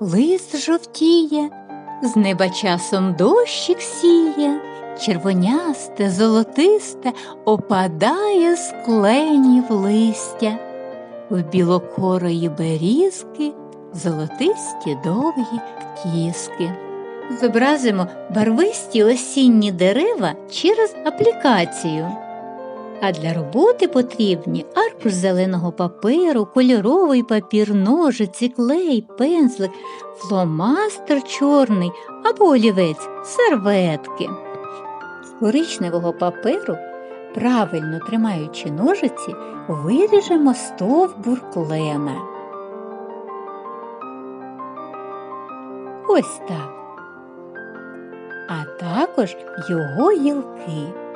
лист жовтіє, з неба часом дощик сіє, червонясте, золотисте опадає з кленів листя. В білокорої берізки золотисті довгі кіски. Зобразимо барвисті осінні дерева через аплікацію. А для роботи потрібні аркуш зеленого паперу, кольоровий папір, ножиці, клей, пензлик, фломастер чорний або олівець, серветки. З коричневого паперу, правильно тримаючи ножиці, виріжемо стовбур клена. Ось так. А також його гілки.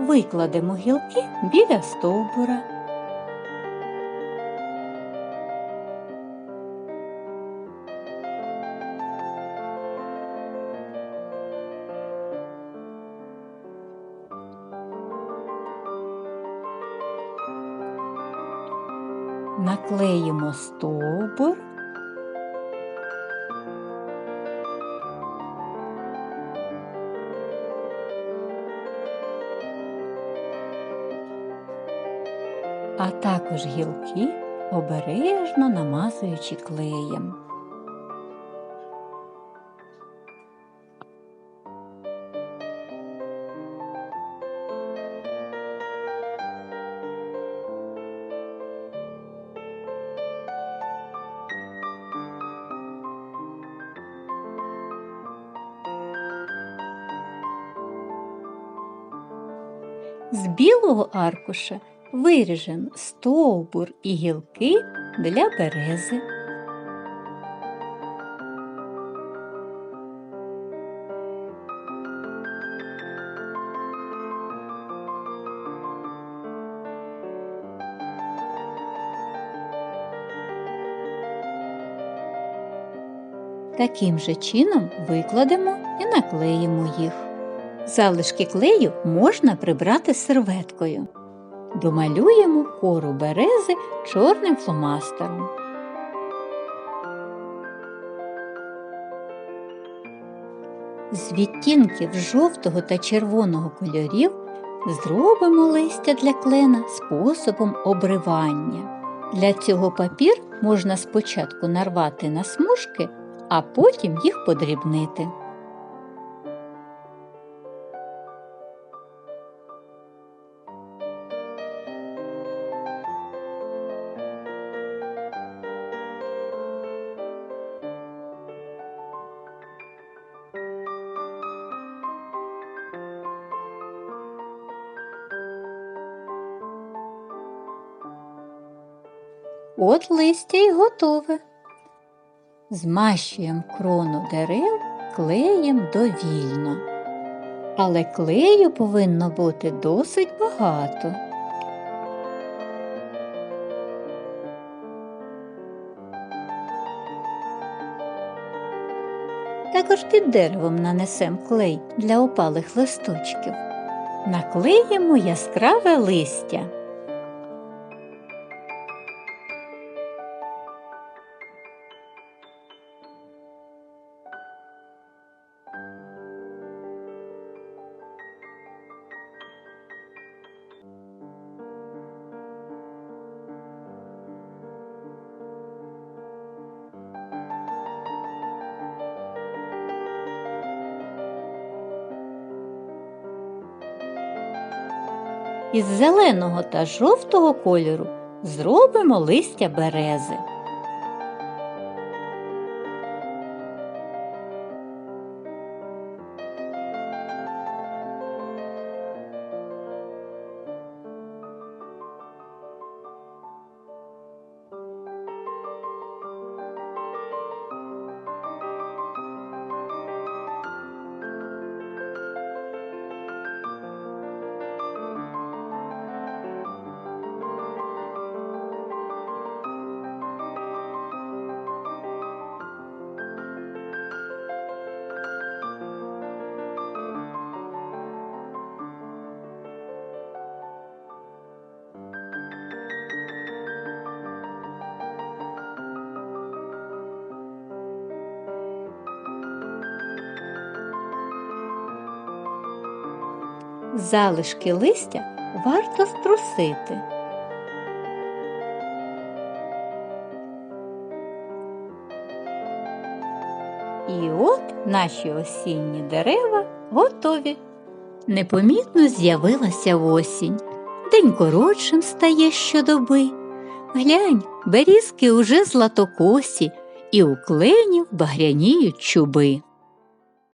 Викладемо гілки біля стовбура. Наклеїмо стовбур. А також гілки обережно намазуючи клеєм. З білого аркуша виріжемо стовбур і гілки для берези. Таким же чином викладемо і наклеїмо їх. Залишки клею можна прибрати серветкою. Домалюємо кору берези чорним фломастером. З відтінків жовтого та червоного кольорів зробимо листя для клена способом обривання. Для цього папір можна спочатку нарвати на смужки, а потім їх подрібнити. От листя й готове. Змащуємо крону дерев клеєм довільно. Але клею повинно бути досить багато. Також під деревом нанесемо клей для опалих листочків. Наклеїмо яскраве листя. Із зеленого та жовтого кольору зробимо листя берези. Залишки листя варто струсити. І от наші осінні дерева готові. Непомітно з'явилася осінь. День коротшим стає щодоби. Глянь, берізки уже златокосі, і у кленів багряніють чуби.